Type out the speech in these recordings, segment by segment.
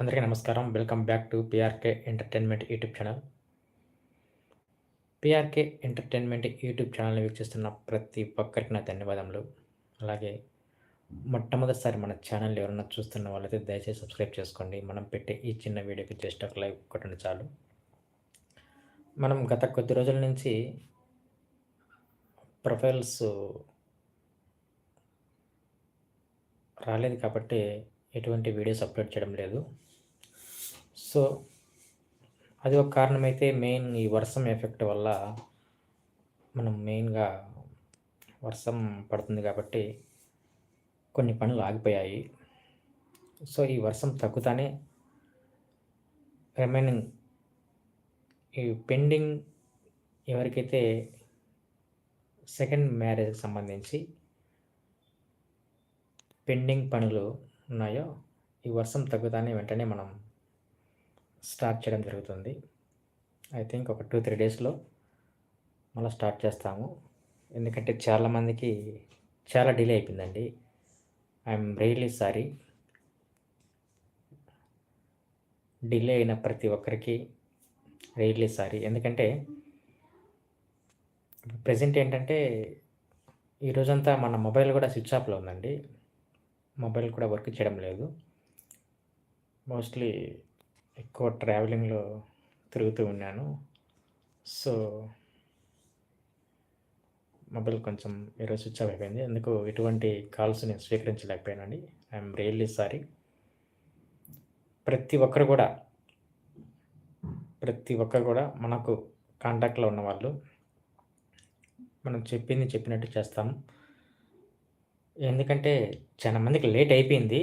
అందరికీ నమస్కారం welcome back to PRK entertainment YouTube channel PRK entertainment YouTube ఛానల్ని వీక్షిస్తున్న ప్రతి ఒక్కరికి నా ధన్యవాదములు అలాగే మొట్టమొదటిసారి మన ఛానల్ ఎవరైనా చూస్తున్న వాళ్ళైతే దయచేసి సబ్స్క్రైబ్ చేసుకోండి మనం పెట్టే ఈ చిన్న వీడియోకి జస్ట్ ఒక లైవ్ ఒకటి చాలు మనం గత కొద్ది రోజుల నుంచి ప్రొఫైల్స్ రాలేదు కాబట్టి ఎటువంటి వీడియోస్ అప్లోడ్ చేయడం లేదు సో అది ఒక కారణమైతే మెయిన్ ఈ వర్షం ఎఫెక్ట్ వల్ల మనం మెయిన్గా వర్షం పడుతుంది కాబట్టి కొన్ని పనులు ఆగిపోయాయి సో ఈ వర్షం తగ్గుతానే రిమైనింగ్ ఈ పెండింగ్ ఎవరికైతే సెకండ్ మ్యారేజ్కి సంబంధించి పెండింగ్ పనులు ఉన్నాయో ఈ వర్షం తగ్గుతానే వెంటనే మనం స్టార్ట్ చేయడం జరుగుతుంది ఐ థింక్ ఒక టూ త్రీ డేస్లో మళ్ళీ స్టార్ట్ చేస్తాము ఎందుకంటే చాలామందికి చాలా డిలే అయిపోయిందండి ఐఎమ్ రియలీ సారీ డిలే అయిన ప్రతి ఒక్కరికి రియలీ సారీ ఎందుకంటే ప్రజెంట్ ఏంటంటే ఈ రోజంతా మన మొబైల్ కూడా స్విచ్ ఆఫ్లో ఉందండి మొబైల్ కూడా వర్క్ చేయడం లేదు మోస్ట్లీ ఎక్కువ ట్రావెలింగ్లో తిరుగుతూ ఉన్నాను సో మొబైల్ కొంచెం ఈరోజు స్విచ్ ఆఫ్ అయిపోయింది అందుకు ఎటువంటి కాల్స్ నేను స్వీకరించలేకపోయానండి ఐఎమ్ రియల్లీ సారీ ప్రతి ఒక్కరు కూడా ప్రతి ఒక్కరు కూడా మనకు కాంటాక్ట్లో ఉన్నవాళ్ళు మనం చెప్పింది చెప్పినట్టు చేస్తాము ఎందుకంటే చాలా మందికి లేట్ అయిపోయింది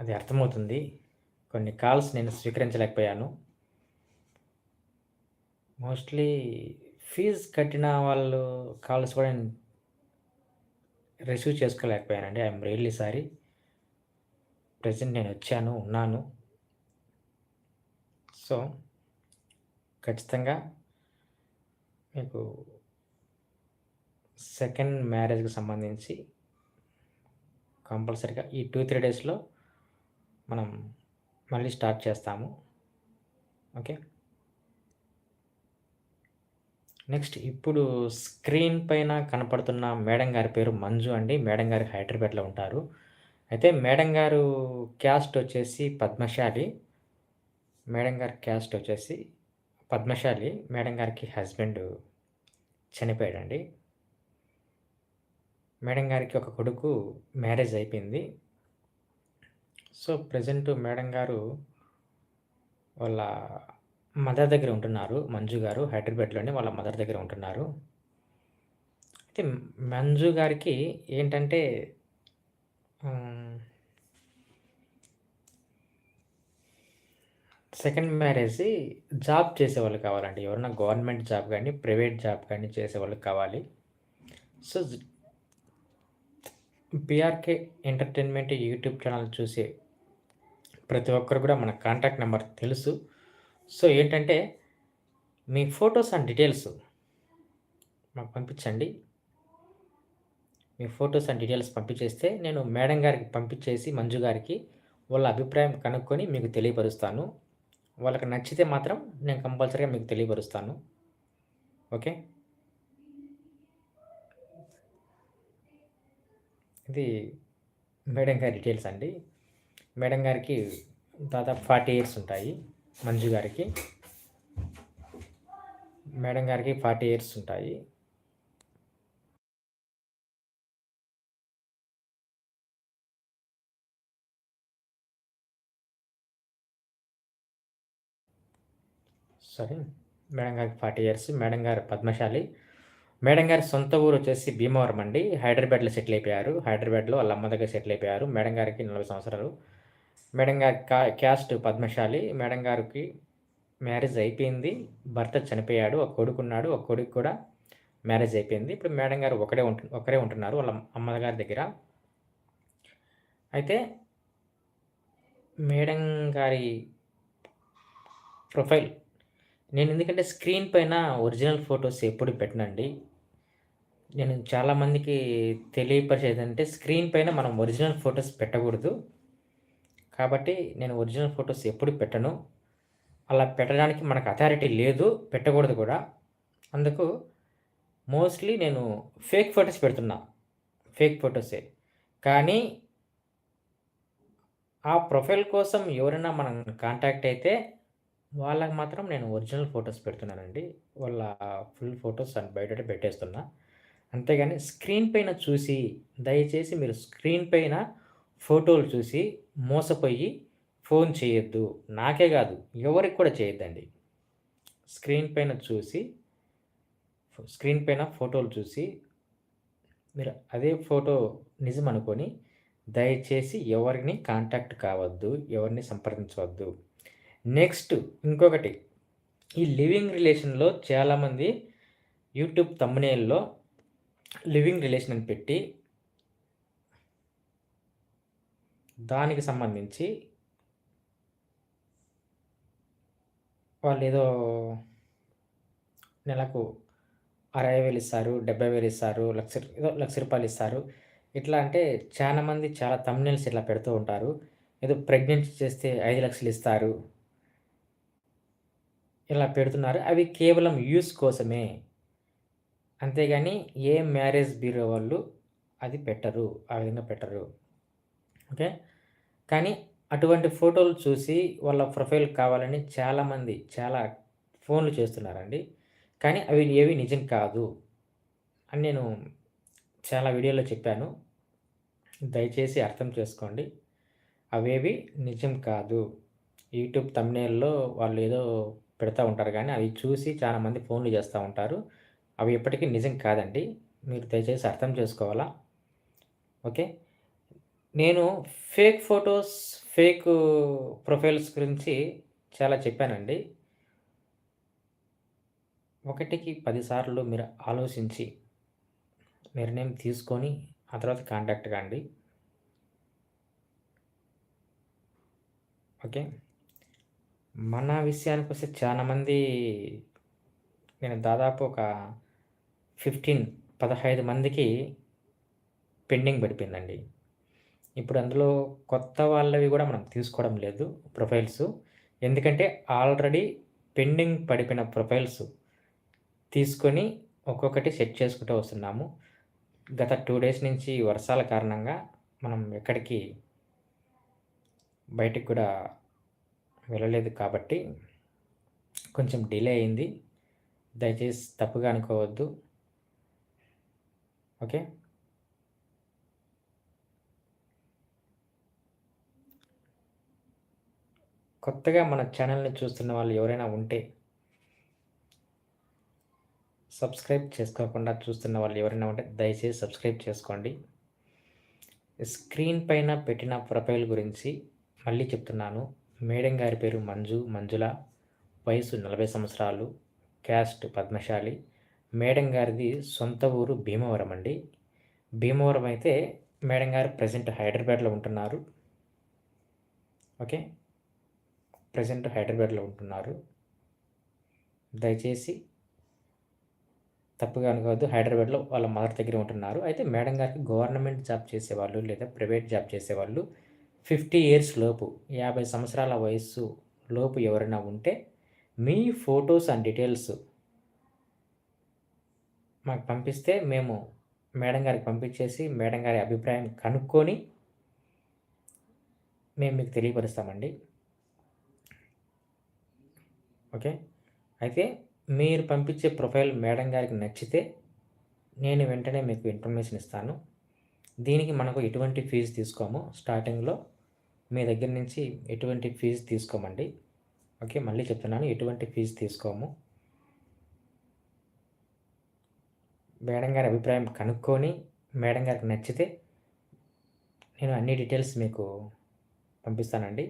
అది అర్థమవుతుంది కొన్ని కాల్స్ నేను స్వీకరించలేకపోయాను మోస్ట్లీ ఫీజు కట్టిన వాళ్ళు కాల్స్ కూడా నేను రిసీవ్ చేసుకోలేకపోయానండి ఐఎమ్ రియల్లీ సారీ ప్రజెంట్ నేను వచ్చాను ఉన్నాను సో ఖచ్చితంగా మీకు సెకండ్ మ్యారేజ్కి సంబంధించి కంపల్సరీగా ఈ టూ త్రీ డేస్లో మనం మళ్ళీ స్టార్ట్ చేస్తాము ఓకే నెక్స్ట్ ఇప్పుడు స్క్రీన్ పైన కనపడుతున్న మేడం గారి పేరు మంజు అండి మేడం గారు హైదరాబాద్లో ఉంటారు అయితే మేడం గారు క్యాస్ట్ వచ్చేసి పద్మశాలి మేడం గారి క్యాస్ట్ వచ్చేసి పద్మశాలి మేడం గారికి హస్బెండ్ చనిపోయాడండి మేడం గారికి ఒక కొడుకు మ్యారేజ్ అయిపోయింది సో ప్రజెంట్ మేడం గారు వాళ్ళ మదర్ దగ్గర ఉంటున్నారు మంజు గారు హైదరాబాద్లోనే వాళ్ళ మదర్ దగ్గర ఉంటున్నారు అయితే మంజు గారికి ఏంటంటే సెకండ్ మ్యారేజ్ జాబ్ చేసేవాళ్ళు కావాలండి ఎవరైనా గవర్నమెంట్ జాబ్ కానీ ప్రైవేట్ జాబ్ కానీ చేసేవాళ్ళు కావాలి so PRK entertainment YouTube channel చూసే ప్రతి ఒక్కరు కూడా మన కాంటాక్ట్ నెంబర్ తెలుసు సో ఏంటంటే మీ ఫొటోస్ అండ్ డీటెయిల్స్ మాకు పంపించండి మీ ఫొటోస్ అండ్ డీటెయిల్స్ పంపించేస్తే నేను మేడం గారికి పంపించేసి మంజు గారికి వాళ్ళ అభిప్రాయం కనుక్కొని మీకు తెలియపరుస్తాను వాళ్ళకి నచ్చితే మాత్రం నేను కంపల్సరీగా మీకు తెలియపరుస్తాను ఓకే ఇది మేడం గారి డీటెయిల్స్ అండి మేడం గారికి దాదాపు ఫార్టీ ఇయర్స్ ఉంటాయి మంజు గారికి మేడం గారికి ఫార్టీ ఇయర్స్ ఉంటాయి సారీ మేడం గారికి ఫార్టీ ఇయర్స్ మేడం గారు పద్మశాలి మేడం గారి సొంత ఊరు వచ్చేసి భీమవరం అండి హైదరాబాద్లో సెటిల్ అయిపోయారు హైదరాబాద్లో వాళ్ళ అమ్మ దగ్గర సెటిల్ అయిపోయారు మేడం గారికి నలభై సంవత్సరాలు మేడం గారి క్యాస్ట్ పద్మశాలి మేడం గారికి మ్యారేజ్ అయిపోయింది భర్త చనిపోయాడు ఒక కొడుకు ఉన్నాడు ఒక కొడుకు కూడా మ్యారేజ్ అయిపోయింది ఇప్పుడు మేడం గారు ఒకడే ఉంటు ఒకరే ఉంటున్నారు వాళ్ళ అమ్మగారి దగ్గర అయితే మేడం గారి ప్రొఫైల్ నేను ఎందుకంటే స్క్రీన్ పైన ఒరిజినల్ ఫొటోస్ ఎప్పుడు పెట్టనండి నేను చాలామందికి తెలియపరిచేదంటే స్క్రీన్ పైన మనం ఒరిజినల్ ఫొటోస్ పెట్టకూడదు కాబట్టి నేను ఒరిజినల్ ఫొటోస్ ఎప్పుడు పెట్టను అలా పెట్టడానికి మనకు అథారిటీ లేదు పెట్టకూడదు కూడా అందుకు మోస్ట్లీ నేను ఫేక్ ఫొటోస్ పెడుతున్నా ఫేక్ ఫొటోసే కానీ ఆ ప్రొఫైల్ కోసం ఎవరైనా మనం కాంటాక్ట్ అయితే వాళ్ళకి మాత్రం నేను ఒరిజినల్ ఫొటోస్ పెడుతున్నానండి వాళ్ళ ఫుల్ ఫొటోస్ అని బయట పెట్టేస్తున్నా అంతేగాని స్క్రీన్ పైన చూసి దయచేసి మీరు స్క్రీన్ పైన ఫోటోలు చూసి మోసపోయి ఫోన్ చేయొద్దు నాకే కాదు ఎవరికి కూడా చేయొద్దండి స్క్రీన్ పైన చూసి స్క్రీన్ పైన ఫోటోలు చూసి మీరు అదే ఫోటో నిజం అనుకొని దయచేసి ఎవరిని కాంటాక్ట్ కావద్దు ఎవరిని సంప్రదించవద్దు నెక్స్ట్ ఇంకొకటి ఈ లివింగ్ రిలేషన్లో చాలామంది యూట్యూబ్ తమ్మునేల్లో లివింగ్ రిలేషన్ అని పెట్టి దానికి సంబంధించి వాళ్ళు ఏదో నెలకు అరవై వేలు ఇస్తారు డెబ్బై వేలు ఇస్తారు లక్ష ఏదో లక్ష రూపాయలు ఇస్తారు ఇట్లా అంటే చాలామంది చాలా తమ్నెల్స్ ఇట్లా పెడుతూ ఉంటారు ఏదో ప్రెగ్నెంట్ చేస్తే ఐదు లక్షలు ఇస్తారు ఇలా పెడుతున్నారు అవి కేవలం యూస్ కోసమే అంతేగాని ఏ మ్యారేజ్ బ్యూరో వాళ్ళు అది పెట్టరు ఆ విధంగా పెట్టరు ఓకే కానీ అటువంటి ఫోటోలు చూసి వాళ్ళ ప్రొఫైల్ కావాలని చాలామంది చాలా ఫోన్లు చేస్తున్నారండి కానీ అవి ఏవి నిజం కాదు అని నేను చాలా వీడియోలో చెప్పాను దయచేసి అర్థం చేసుకోండి అవేవి నిజం కాదు యూట్యూబ్ తమ్నేల్లో వాళ్ళు ఏదో పెడతా ఉంటారు కానీ అవి చూసి చాలామంది ఫోన్లు చేస్తూ ఉంటారు అవి ఎప్పటికీ నిజం కాదండి మీరు దయచేసి అర్థం చేసుకోవాలా ఓకే నేను ఫేక్ ఫొటోస్ ఫేక్ ప్రొఫైల్స్ గురించి చాలా చెప్పానండి ఒకటికి పదిసార్లు మీరు ఆలోచించి నిర్ణయం తీసుకొని ఆ తర్వాత కాంటాక్ట్ కాండి ఓకే మన విషయానికి వస్తే చాలామంది నేను దాదాపు ఒక ఫిఫ్టీన్ పదహైదు మందికి పెండింగ్ పడిపోయిందండి ఇప్పుడు అందులో కొత్త వాళ్ళవి కూడా మనం తీసుకోవడం లేదు ప్రొఫైల్స్ ఎందుకంటే ఆల్రెడీ పెండింగ్ పడిపోయిన ప్రొఫైల్స్ తీసుకొని ఒక్కొక్కటి సెట్ చేసుకుంటూ వస్తున్నాము గత టూ డేస్ నుంచి వర్షాల కారణంగా మనం ఎక్కడికి బయటికి కూడా వెళ్ళలేదు కాబట్టి కొంచెం డిలే అయింది దయచేసి తప్పుగా అనుకోవద్దు ఓకే కొత్తగా మన ఛానల్ని చూస్తున్న వాళ్ళు ఎవరైనా ఉంటే సబ్స్క్రైబ్ చేసుకోకుండా చూస్తున్న వాళ్ళు ఎవరైనా ఉంటే దయచేసి సబ్స్క్రైబ్ చేసుకోండి స్క్రీన్ పైన పెట్టిన ప్రొఫైల్ గురించి మళ్ళీ చెప్తున్నాను మేడం గారి పేరు మంజు మంజుల వయసు నలభై సంవత్సరాలు క్యాస్ట్ పద్మశాలి మేడం గారిది సొంత ఊరు భీమవరం అండి భీమవరం అయితే మేడం గారు ప్రజెంట్ హైదరాబాద్లో ఉంటున్నారు ఓకే ప్రజెంట్ హైదరాబాద్లో ఉంటున్నారు దయచేసి తప్పుగా అనుకోవద్దు హైదరాబాద్లో వాళ్ళ మదర్ దగ్గర ఉంటున్నారు అయితే మేడం గారికి గవర్నమెంట్ జాబ్ చేసేవాళ్ళు లేదా ప్రైవేట్ జాబ్ చేసేవాళ్ళు ఫిఫ్టీ ఇయర్స్ లోపు యాభై సంవత్సరాల వయస్సు లోపు ఎవరైనా ఉంటే మీ ఫొటోస్ అండ్ డీటెయిల్స్ మాకు పంపిస్తే మేము మేడం గారికి పంపించేసి మేడం గారి అభిప్రాయం కనుక్కొని మేము మీకు తెలియపరుస్తామండి ఓకే అయితే మీరు పంపించే ప్రొఫైల్ మేడం గారికి నచ్చితే నేను వెంటనే మీకు ఇన్ఫర్మేషన్ ఇస్తాను దీనికి మనకు ఎటువంటి ఫీజు తీసుకోము స్టార్టింగ్లో మీ దగ్గర నుంచి ఎటువంటి ఫీజు తీసుకోమండి ఓకే మళ్ళీ చెప్తున్నాను ఎటువంటి ఫీజు తీసుకోము మేడం గారి అభిప్రాయం కనుక్కొని మేడం గారికి నచ్చితే నేను అన్ని డీటెయిల్స్ మీకు పంపిస్తానండి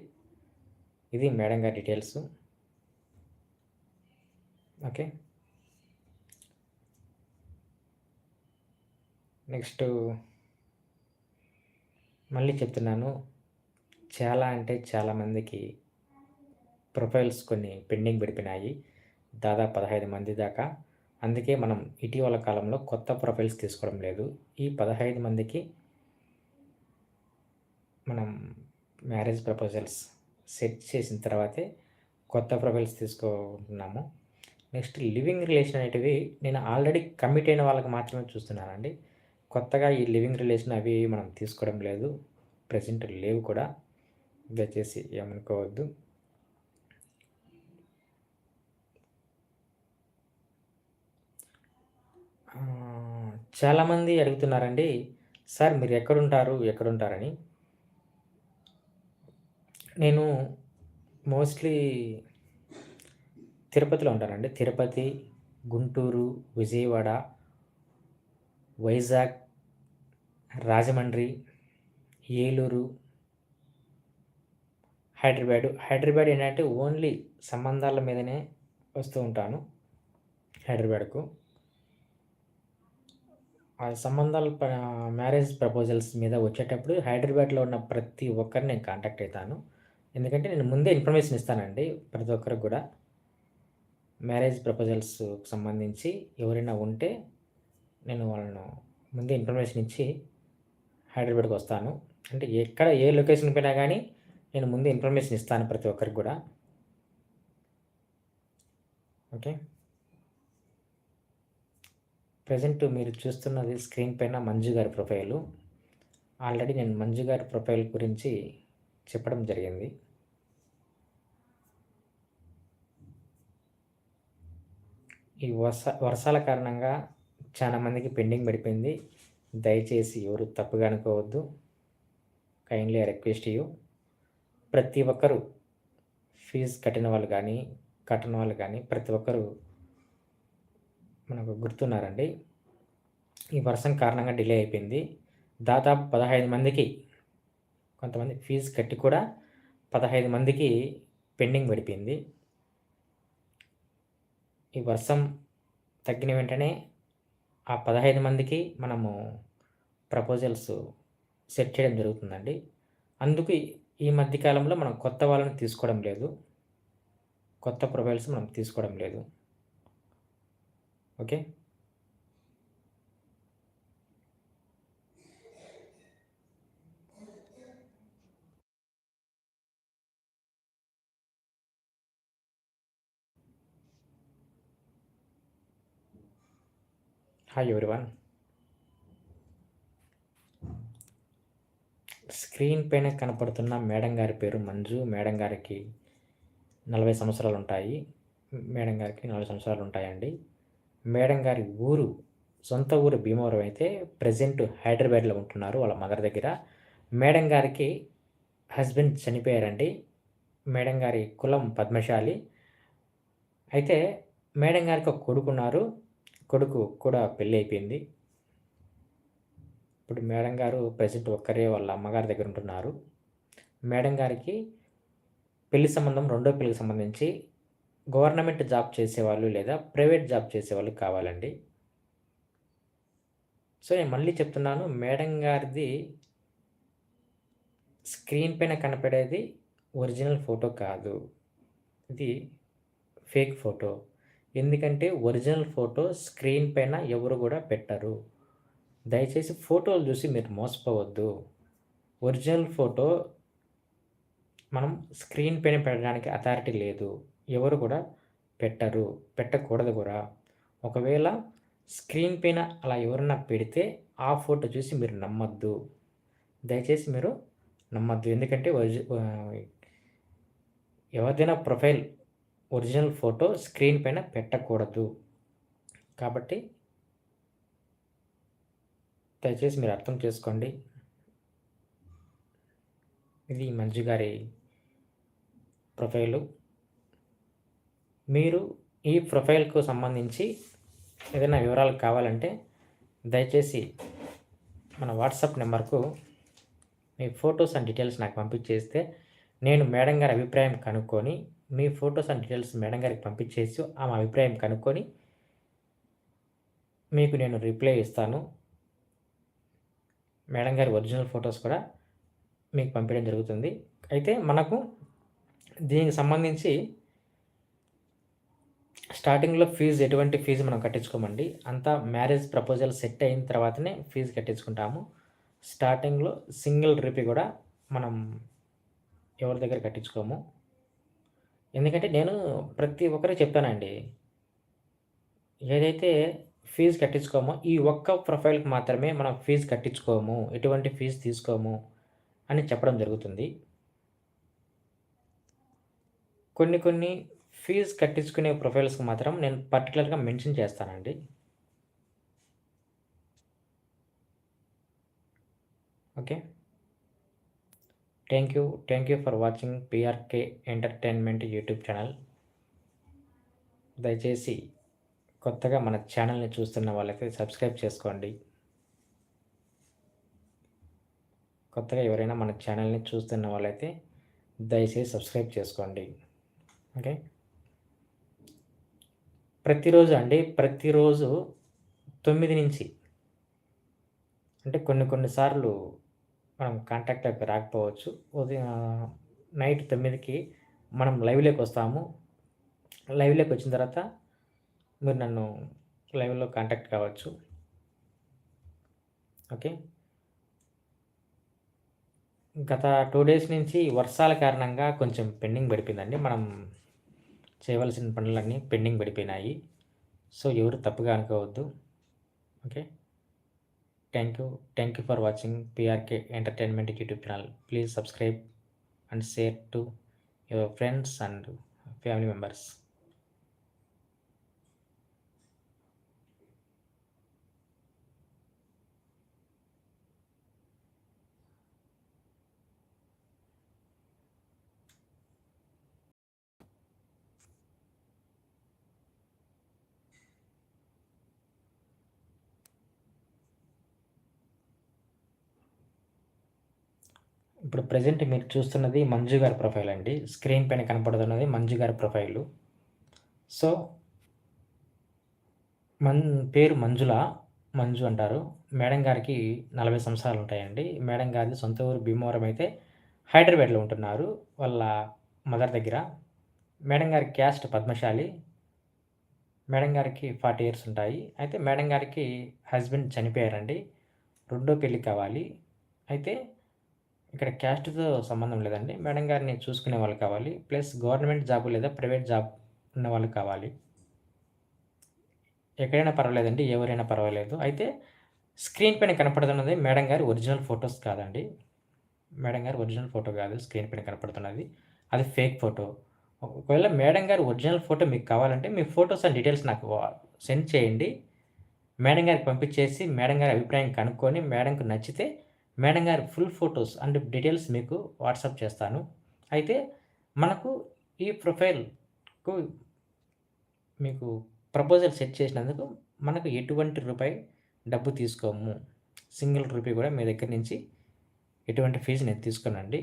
ఇది మేడం గారి డీటెయిల్స్ ఓకే నెక్స్ట్ మళ్ళీ చెప్తున్నాను చాలా అంటే చాలామందికి ప్రొఫైల్స్ కొన్ని పెండింగ్ పడిపోయినాయి దాదాపు పదహైదు మంది దాకా అందుకే మనం ఇటీవల కాలంలో కొత్త ప్రొఫైల్స్ తీసుకోవడం లేదు ఈ పదహైదు మందికి మనం మ్యారేజ్ ప్రపోజల్స్ సెట్ చేసిన తర్వాతే కొత్త ప్రొఫైల్స్ తీసుకుంటున్నాము నెక్స్ట్ లివింగ్ రిలేషన్ అనేటివి నేను ఆల్రెడీ కమిట్ అయిన వాళ్ళకి మాత్రమే చూస్తున్నానండి కొత్తగా ఈ లివింగ్ రిలేషన్ అవి మనం తీసుకోవడం లేదు ప్రజెంట్ లేవు కూడా దయచేసి ఏమనుకోవద్దు చాలామంది అడుగుతున్నారండి సార్ మీరు ఎక్కడుంటారు ఎక్కడుంటారని నేను మోస్ట్లీ తిరుపతిలో ఉంటారండి తిరుపతి గుంటూరు విజయవాడ వైజాగ్ రాజమండ్రి ఏలూరు హైదరాబాదు హైదరాబాద్ ఏంటంటే ఓన్లీ సంబంధాల మీదనే వస్తూ ఉంటాను హైదరాబాద్కు ఆ సంబంధాల మ్యారేజ్ ప్రపోజల్స్ మీద వచ్చేటప్పుడు హైదరాబాద్లో ఉన్న ప్రతి ఒక్కరిని నేను కాంటాక్ట్ అవుతాను ఎందుకంటే నేను ముందే ఇన్ఫర్మేషన్ ఇస్తానండి ప్రతి ఒక్కరికి కూడా మ్యారేజ్ ప్రపోజల్స్ సంబంధించి ఎవరైనా ఉంటే నేను వాళ్ళను ముందే ఇన్ఫర్మేషన్ ఇచ్చి హైదరాబాద్కి వస్తాను అంటే ఎక్కడ ఏ లొకేషన్ పోయినా కానీ నేను ముందే ఇన్ఫర్మేషన్ ఇస్తాను ప్రతి ఒక్కరికి కూడా ఓకే ప్రజెంట్ మీరు చూస్తున్నది స్క్రీన్ పైన మంజు గారి ప్రొఫైలు ఆల్రెడీ నేను మంజు గారి ప్రొఫైల్ గురించి చెప్పడం జరిగింది ఈ వర్ష వర్షాల కారణంగా చాలామందికి పెండింగ్ పడిపోయింది దయచేసి ఎవరు తప్పుగా అనుకోవద్దు కైండ్లీ రిక్వెస్ట్ యూ ప్రతి ఒక్కరు ఫీజు కట్టిన వాళ్ళు కానీ కట్టిన వాళ్ళు కానీ ప్రతి ఒక్కరు మనకు గుర్తున్నారండి ఈ వర్షం కారణంగా డిలే అయిపోయింది దాదాపు పదహైదు మందికి కొంతమంది ఫీజు కట్టి కూడా పదహైదు మందికి పెండింగ్ పడిపోయింది ఈ వర్షం తగ్గిన వెంటనే ఆ పదహైదు మందికి మనము ప్రపోజల్స్ సెట్ చేయడం జరుగుతుందండి అందుకు ఈ మధ్యకాలంలో మనం కొత్త వాళ్ళని తీసుకోవడం లేదు కొత్త ప్రొఫైల్స్ మనం తీసుకోవడం లేదు ఓకే హాయ్ ఎవరివన్ స్క్రీన్ పైన కనపడుతున్న మేడం గారి పేరు మంజు మేడం గారికి నలభై సంవత్సరాలు ఉంటాయి మేడం గారికి నలభై సంవత్సరాలు ఉంటాయండి మేడం గారి ఊరు సొంత ఊరు భీమవరం అయితే ప్రజెంట్ హైదరాబాద్లో ఉంటున్నారు వాళ్ళ మదర్ దగ్గర మేడం గారికి హస్బెండ్ చనిపోయారండి మేడం గారి కులం పద్మశాలి అయితే మేడం గారికి ఒక కొడుకున్నారు కొడుకు కూడా పెళ్ళి అయిపోయింది ఇప్పుడు మేడం గారు ప్రజెంట్ ఒక్కరే వాళ్ళ అమ్మగారి దగ్గర ఉంటున్నారు మేడం గారికి పెళ్లి సంబంధం రెండో పెళ్లికి సంబంధించి గవర్నమెంట్ జాబ్ చేసేవాళ్ళు లేదా ప్రైవేట్ జాబ్ చేసేవాళ్ళు కావాలండి సో నేను మళ్ళీ చెప్తున్నాను మేడం గారిది స్క్రీన్ పైన కనపడేది ఒరిజినల్ ఫోటో కాదు ఇది ఫేక్ ఫోటో ఎందుకంటే ఒరిజినల్ ఫోటో స్క్రీన్ పైన ఎవరు కూడా పెట్టరు దయచేసి ఫోటోలు చూసి మీరు మోసపోవద్దు ఒరిజినల్ ఫోటో మనం స్క్రీన్ పైన పెట్టడానికి అథారిటీ లేదు ఎవరు కూడా పెట్టరు పెట్టకూడదు కూడా ఒకవేళ స్క్రీన్ పైన అలా ఎవరన్నా పెడితే ఆ ఫోటో చూసి మీరు నమ్మద్దు దయచేసి మీరు నమ్మద్దు ఎందుకంటే ఎవరిదైనా ప్రొఫైల్ ఒరిజినల్ ఫోటో స్క్రీన్ పైన పెట్టకూడదు కాబట్టి దయచేసి మీరు అర్థం చేసుకోండి ఇది మంజు గారి ప్రొఫైలు మీరు ఈ ప్రొఫైల్కు సంబంధించి ఏదైనా వివరాలు కావాలంటే దయచేసి మన వాట్సాప్ నెంబర్కు మీ ఫొటోస్ అండ్ డీటెయిల్స్ నాకు పంపించేస్తే నేను మేడం గారి అభిప్రాయం కనుక్కొని మీ ఫొటోస్ అండ్ డీటెయిల్స్ మేడం గారికి పంపించేసి ఆమె అభిప్రాయం కనుక్కొని మీకు నేను రిప్లై ఇస్తాను మేడం గారి ఒరిజినల్ ఫొటోస్ కూడా మీకు పంపించడం జరుగుతుంది అయితే మనకు దీనికి సంబంధించి స్టార్టింగ్లో ఫీజు ఎటువంటి ఫీజు మనం కట్టించుకోమండి అంతా మ్యారేజ్ ప్రపోజల్ సెట్ అయిన తర్వాతనే ఫీజు కట్టించుకుంటాము స్టార్టింగ్లో సింగిల్ రిపీ కూడా మనం ఎవరి దగ్గర కట్టించుకోము ఎందుకంటే నేను ప్రతి ఒక్కరికి చెప్తానండి ఏదైతే ఫీజు కట్టించుకోమో ఈ ఒక్క ప్రొఫైల్కి మాత్రమే మనం ఫీజు కట్టించుకోము ఎటువంటి ఫీజు తీసుకోము అని చెప్పడం జరుగుతుంది కొన్ని కొన్ని ఫీజు కట్టించుకునే ప్రొఫైల్స్కి మాత్రం నేను పర్టికులర్గా మెన్షన్ చేస్తానండి okay thank you thank you for watching PRK entertainment YouTube channel దయచేసి కొత్తగా మన ఛానల్ని చూస్తున్న వాళ్ళకి సబ్స్క్రైబ్ చేసుకోండి కొత్తగా ఎవరైనా మన ఛానల్ని చూస్తున్న వాళ్ళైతే దయచేసి సబ్స్క్రైబ్ చేసుకోండి ఓకే ప్రతిరోజు అండి ప్రతిరోజు తొమ్మిది నుంచి అంటే కొన్ని కొన్నిసార్లు మనం కాంటాక్ట్లోకి రాకపోవచ్చు ఉదయం నైట్ తొమ్మిదికి మనం లైవ్లోకి వస్తాము లైవ్లోకి వచ్చిన తర్వాత మీరు నన్ను లైవ్లో కాంటాక్ట్ కావచ్చు ఓకే గత టూ డేస్ నుంచి వర్షాల కారణంగా కొంచెం పెండింగ్ పడిపోయిందండి మనం చేయవలసిన పనులన్నీ పెండింగ్ పడిపోయినాయి సో ఎవరు తప్పుగా అనుకోవద్దు okay Thank you for watching PRK Entertainment YouTube channel. Please subscribe and share to your friends and family members. ఇప్పుడు ప్రజెంట్ మీరు చూస్తున్నది మంజు గారి ప్రొఫైల్ అండి స్క్రీన్ పైన కనపడుతున్నది మంజు గారి ప్రొఫైలు సో మన్ పేరు మంజుల మంజు అంటారు మేడం గారికి నలభై సంవత్సరాలు ఉంటాయండి మేడం గారి సొంత ఊరు భీమవరం అయితే హైదరాబాద్లో ఉంటున్నారు వాళ్ళ మదర్ దగ్గర మేడం గారి క్యాస్ట్ పద్మశాలి మేడం గారికి ఫార్టీ ఇయర్స్ ఉంటాయి అయితే మేడం గారికి హస్బెండ్ చనిపోయారండి రెండో పెళ్ళి కావాలి అయితే ఇక్కడ క్యాస్ట్తో సంబంధం లేదండి మేడం గారిని చూసుకునే వాళ్ళు కావాలి ప్లస్ గవర్నమెంట్ జాబ్ లేదా ప్రైవేట్ జాబ్ ఉన్న వాళ్ళు కావాలి ఎక్కడైనా పర్వాలేదండి ఎవరైనా పర్వాలేదు అయితే స్క్రీన్ పైన కనపడుతున్నది మేడం గారి ఒరిజినల్ ఫొటోస్ కాదండి మేడం గారి ఒరిజినల్ ఫోటో కాదు స్క్రీన్ పైన కనపడుతున్నది అది ఫేక్ ఫోటో ఒకవేళ మేడం గారి ఒరిజినల్ ఫోటో మీకు కావాలంటే మీ ఫొటోస్ అండ్ డీటెయిల్స్ నాకు సెండ్ చేయండి మేడం గారికి పంపించేసి మేడం గారి అభిప్రాయం కనుక్కొని మేడంకు నచ్చితే మేడం గారి ఫుల్ ఫొటోస్ అండ్ డీటెయిల్స్ మీకు వాట్సాప్ చేస్తాను అయితే మనకు ఈ ప్రొఫైల్కు మీకు ప్రపోజల్ సెట్ చేసినందుకు మనకు ఎటువంటి రూపాయి డబ్బు తీసుకోము సింగిల్ రూపీ కూడా మీ దగ్గర నుంచి ఎటువంటి ఫీజు నేను తీసుకోనండి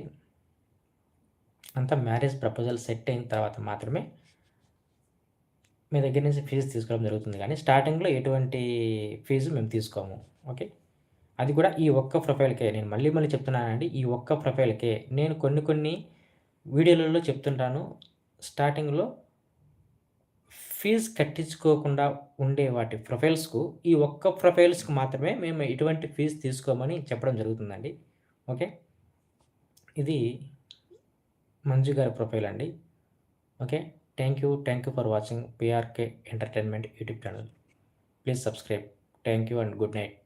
అంతా మ్యారేజ్ ప్రపోజల్ సెట్ అయిన తర్వాత మాత్రమే మీ దగ్గర నుంచి ఫీజు తీసుకోవడం జరుగుతుంది కానీ స్టార్టింగ్లో ఎటువంటి ఫీజు మేము తీసుకోము ఓకే అది కూడా ఈ ఒక్క ప్రొఫైల్కే నేను మళ్ళీ మళ్ళీ చెప్తున్నానండి ఈ ఒక్క ప్రొఫైల్కే నేను కొన్ని కొన్ని వీడియోలలో చెప్తుంటాను స్టార్టింగ్లో ఫీజు కట్టించుకోకుండా ఉండే వాటి ప్రొఫైల్స్కు ఈ ఒక్క ప్రొఫైల్స్కి మాత్రమే మేము ఎటువంటి ఫీజు తీసుకోమని చెప్పడం జరుగుతుందండి ఓకే ఇది మంజు గారి ప్రొఫైల్ అండి okay thank you thank you for watching PRK entertainment YouTube channel please subscribe thank you and good night